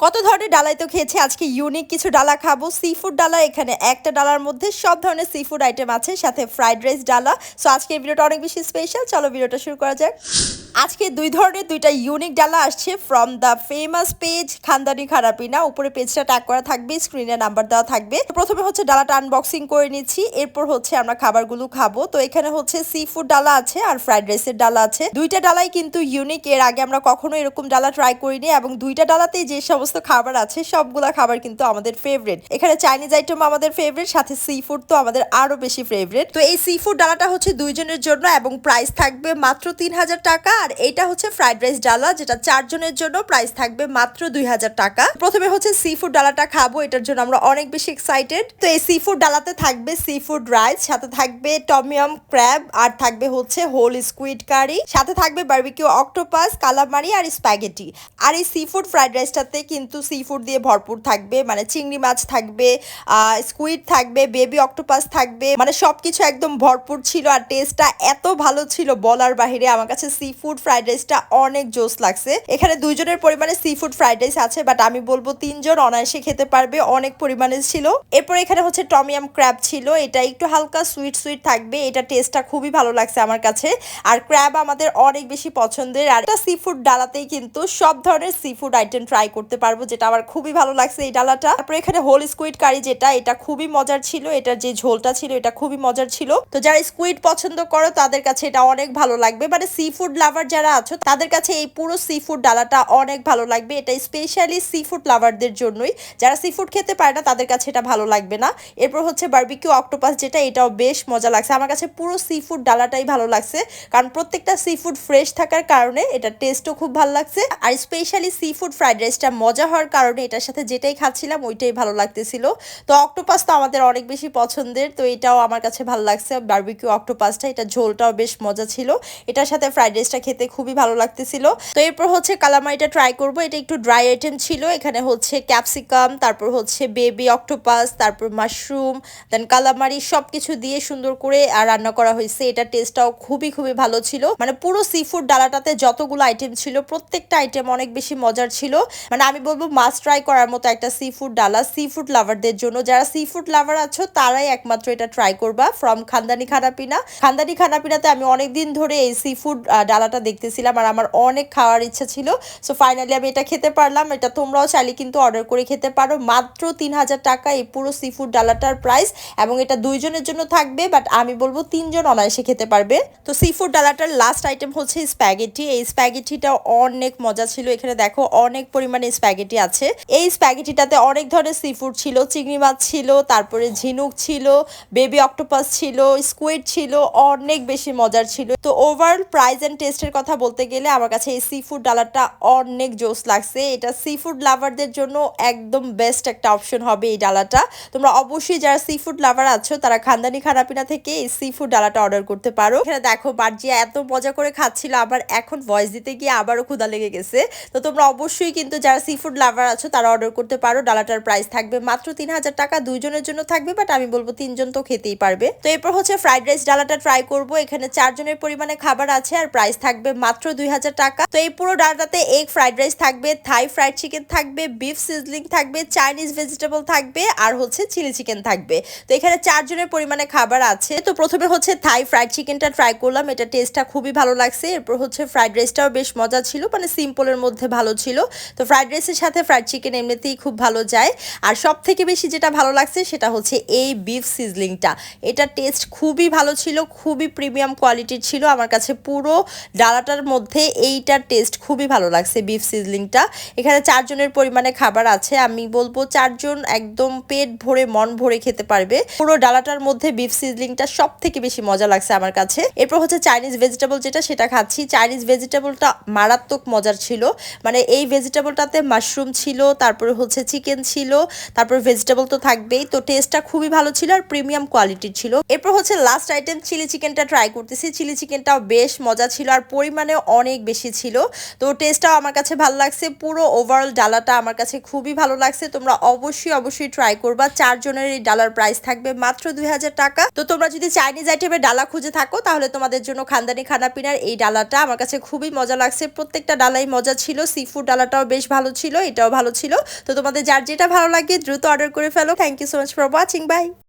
কত ধরনের ডালাই তো খেয়েছি? আজকে ইউনিক কিছু ডালা খাব। সি ফুড ডালা, এখানে একটা ডালার মধ্যে সব ধরনের সি ফুড আইটেম আছে, সাথে ফ্রাইড রাইস ডালা। সো আজকের ভিডিওটা অনেক বেশি স্পেশাল চলো ভিডিওটা শুরু করা যাক। আজকে দুই ধরনের দুইটা ইউনিক ডালা আসছে ফ্রম দ্য ফেমাস পেজ খানদানি খারাপিনা। উপরে পেজটা ট্যাগ করা থাকবে স্ক্রিনে নাম্বার দেওয়া থাকবে। প্রথমে হচ্ছে ডালাটা আনবক্সিং করে নিচ্ছি, এরপর হচ্ছে আমরা খাবারগুলো খাব। তো এখানে হচ্ছে সি ফুড ডালা আছে আর ফ্রাইড রাইসের ডালা আছে। দুইটা ডালাই কিন্তু ইউনিক এর আগে আমরা কখনো এরকম ডালা ট্রাই করিনি এবং দুইটা ডালাতেই যে সমস্ত খাবার আছে, সবগুলা খাবার কিন্তু আমাদের ফেভারিট এখানে চাইনিজ আইটেম আমাদের ফেভারিট সাথে সি ফুড তো আমাদের আরও বেশি ফেভারিট তো এই সি ফুড ডালাটা হচ্ছে দুইজনের জন্য এবং প্রাইস থাকবে মাত্র তিন হাজার টাকা। আর এইটা হচ্ছে ফ্রাইড রাইস ডালা, যেটা চারজনের জন্য প্রাইস থাকবে মাত্র দুই হাজার টাকা। প্রথমে হচ্ছে সি ফুড ডালাটা খাব, এটার জন্য আমরা অনেক বেশি এক্সাইটেড তো এই সি ফুড ডালাতে থাকবে সি ফুড রাইস সাথে থাকবে টমিয়াম ক্র্যাব আর থাকবে হচ্ছে হোল স্কুইড কারি সাথে থাকবে বার্বিকিউ অক্টোপাস কালামারি আর স্প্যাগেটি আর এই সি ফুড ফ্রাইড রাইসটাতে কিন্তু সি ফুড দিয়ে ভরপুর থাকবে মানে চিংড়ি মাছ থাকবে স্কুইড থাকবে বেবি অক্টোপাস থাকবে মানে সবকিছু একদম ভরপুর ছিল আর টেস্টটা এত ভালো ছিল বলার বাহিরে। আমার কাছে সি ফুড ফ্রাইড রাইসটা অনেক জোস লাগছে। এখানে দুইজনের পরিমাণে সি ফুড ফ্রাইড রাইস আছে বাট আমি বলব তিনজন অনায়াসে খেতে পারবে, অনেক পরিমাণে ছিল। এরপর এখানে হচ্ছে টমিয়াম ক্র্যাব ছিল, এটা একটু হালকা সুইট সুইট থাকবে, এটা টেস্টটা খুবই ভালো লাগছে আমার কাছে। আর ক্র্যাব আমাদের অনেক বেশি পছন্দের, আর এটা সি ফুড ডালাতেই কিন্তু সব ধরনের সি ফুড আইটেম ট্রাই করতে পারব, যেটা আমার খুবই ভালো লাগছে এই ডালাটা। তারপর এখানে হোল স্কুইড কারি যেটা, এটা খুবই মজার ছিল এটার যে ঝোলটা ছিল, এটা খুবই মজার ছিল। তো যারা স্কুইড পছন্দ করো, তাদের কাছে এটা অনেক ভালো লাগবে মানে সি ফুড লাভার যারা আছো, তাদের কাছে এই পুরো সি ফুড ডালাটা অনেক ভালো লাগবে। এটা স্পেশালি সি ফুড লাভারদের জন্যই। যারা সি ফুড খেতে পারে না, তাদের কাছে এটা ভালো লাগবে না। এরপর হচ্ছে বার্বিকিউ অক্টোপাস যেটা, এটাও বেশ মজা লাগছে। আমার কাছে পুরো সি ফুড ডালাটাই ভালো লাগছে। কারণ প্রত্যেকটা সি ফুড ফ্রেশ থাকার কারণে এটা টেস্টও খুব ভালো লাগছে। আর স্পেশালি সি ফুড ফ্রাইড রাইসটা মজা হওয়ার কারণে এটার সাথে যেটাই খাচ্ছিলাম, ওইটাই ভালো লাগতেছিল। তো অক্টোপাস তো আমাদের অনেক বেশি পছন্দের, তো এটাও আমার কাছে ভালো লাগছে। বার্বিকিউ অক্টোপাসটা এটা ঝোলটাও বেশ মজা ছিল। এটার সাথে ফ্রাইড রাইসটা খেতে খুবই ভালো লাগতেছিল। তো এরপর হচ্ছে কালামারিটা ট্রাই করব। এটা একটু ড্রাই আইটেম ছিল। এখানে হচ্ছে ক্যাপসিকাম তারপর হচ্ছে বেবি অক্টোপাস তারপর মাশরুম দেন কালামারি সব কিছু দিয়ে সুন্দর করে রান্না করা হয়েছে। এটা টেস্টটাও খুবই খুবই ভালো ছিল। মানে পুরো সি ফুড ডালাটাতে যতগুলো আইটেম ছিল, প্রত্যেকটা আইটেম অনেক বেশি মজার ছিল। মানে আমি বলব মাস্ট ট্রাই করার মতো একটা সি ফুড ডালা সি ফুড লাভারদের জন্য। যারা সি ফুড লাভার আছো, তারাই একমাত্র এটা ট্রাই করবা ফ্রম খানদানি খানাপিনা খানদানি খানাপিনাতে আমি অনেক দিন ধরে এই সি ফুড ডালাটা দেখতেছিলাম আর আমার অনেক খাওয়ার ইচ্ছা ছিল। সো ফাইনালি আমি এটা খেতে পারলাম। এটা তোমরাও চাইলে কিন্তু অর্ডার করে খেতে পারো। মাত্র তিন হাজার টাকা এই পুরো সি ফুড ডালাটার প্রাইস এবং এটা দুইজনের জন্য থাকবে বাট আমি বলব তিনজন অনায়াসে খেতে পারবে। তো সি ফুড ডালাটার লাস্ট আইটেম হচ্ছে স্প্যাগেটি এই স্প্যাগেটিটা অনেক মজা ছিল। এখানে দেখো অনেক পরিমাণে স্প্যাগেটি আছে। এই স্প্যাগেটিটাতে অনেক ধরনের সি ফুড ছিল। চিংড়ি মাছ ছিল, তারপরে ঝিনুক ছিল বেবি অক্টোপাস ছিল স্কুইড ছিল, অনেক বেশি মজার ছিল। তো ওভারঅল প্রাইস অ্যান্ড টেস্টের কথা বলতে গেলে আমার কাছে এই সি ফুড ডালারটা অনেক জোস লাগছে। এটা সি ফুড লাভারদের জন্য একদম বেস্ট একটা অপশন হবে এই ডালাটা তোমরা অবশ্যই যারা সি ফুড লাভার আছো, তারা খানদানি খানাপিনা থেকে এই সি ফুড ডালাটা অর্ডার করতে পারো। এখানে দেখো, বার্জিয়া এত মজা করে খাচ্ছিল, আবার এখন ভয়েস দিতে গিয়ে আবারও ক্ষুদা লেগে গেছে। তো তোমরা অবশ্যই কিন্তু যারা সি ফুড লাভার আছো, তারা অর্ডার করতে পারো। ডালাটার প্রাইস থাকবে মাত্র তিন হাজার টাকা, দুইজনের জন্য থাকবে বাট আমি বলব তিনজন তো খেতেই পারবে। তো এরপর হচ্ছে ফ্রাইড রাইস ডালাটা ট্রাই করব। এখানে চারজনের পরিমাণে খাবার আছে, আর প্রাইস থাকবে মাত্র দুই হাজার টাকা। তো এই পুরো ডালাটাতে এগ ফ্রাইড রাইস থাকবে থাই ফ্রাইড চিকেন থাকবে বিফ সিজলিং থাকবে চাইনিজ ভেজিটেবল থাকবে, আর হচ্ছে চিলি চিকেন থাকবে। তো এখানে চারজনের পরিমাণে খাবার আছে। তো প্রথমে হচ্ছে থাই ফ্রাইড চিকেনটা ট্রাই করলাম। এটা টেস্টটা খুবই ভালো লাগছে। এরপর হচ্ছে ফ্রাইড রাইসটাও বেশ মজা ছিল মানে সিম্পলের মধ্যে ভালো ছিল। তো ফ্রাইড রাইসের সাথে ফ্রাইড চিকেন এমনিতেই খুব ভালো যায়। আর সব থেকে বেশি যেটা ভালো লাগছে, সেটা হচ্ছে এই বিফ সিজলিংটা এটা টেস্ট খুবই ভালো ছিল, খুবই প্রিমিয়াম কোয়ালিটির ছিল। আমার কাছে পুরো ডালাটার মধ্যে এইটার টেস্ট খুবই ভালো লাগছে বিফ সিজলিংটা এখানে চারজনের পরিমাণে খাবার আছে, আমি বলব চারজন একদম পেট ভরে, মন ভরে খেতে পারবে। পুরো ডালাটার মধ্যে বিফ সিজলিংটা সব থেকে বেশি মজা লাগছে আমার কাছে। এরপর হচ্ছে চাইনিজ ভেজিটেবল যেটা, সেটা খাচ্ছি। চাইনিজ ভেজিটেবলটা মারাত্মক মজার ছিল। মানে এই ভেজিটেবলটাতে মাশরুম ছিল, তারপরে হচ্ছে চিকেন ছিল, তারপর ভেজিটেবল তো থাকবেই। তো টেস্টটা খুবই ভালো ছিল আর প্রিমিয়াম কোয়ালিটির ছিল। এরপর হচ্ছে লাস্ট আইটেম চিলি চিকেনটা ট্রাই করতেছি। চিলি চিকেনটাও বেশ মজা ছিল আর পরিমাণে অনেক বেশি ছিল। তো টেস্টটাও আমার কাছে ভালো লাগছে। পুরো ওভারঅল ডালাটা আমার কাছে খুবই ভালো লাগছে। তোমরা অবশ্যই অবশ্যই ট্রাই করবা। চারজনের এই ডালার প্রাইস থাকবে মাত্র দুই হাজার টাকা। তো তোমরা যদি চাইনিজ আইটেমের ডালা খুঁজে থাকো, তাহলে তোমাদের জন্য খানদানি, খানাপিনার এই ডালাটা আমার কাছে খুবই মজা লাগছে। প্রত্যেকটা ডালাই মজা ছিল। সি ফুড ডালাটাও বেশ ভালো ছিল, এটাও ভালো ছিল। তো তোমাদের যার যেটা ভালো লাগে দ্রুত অর্ডার করে ফেলো। Thank you so much for watching bye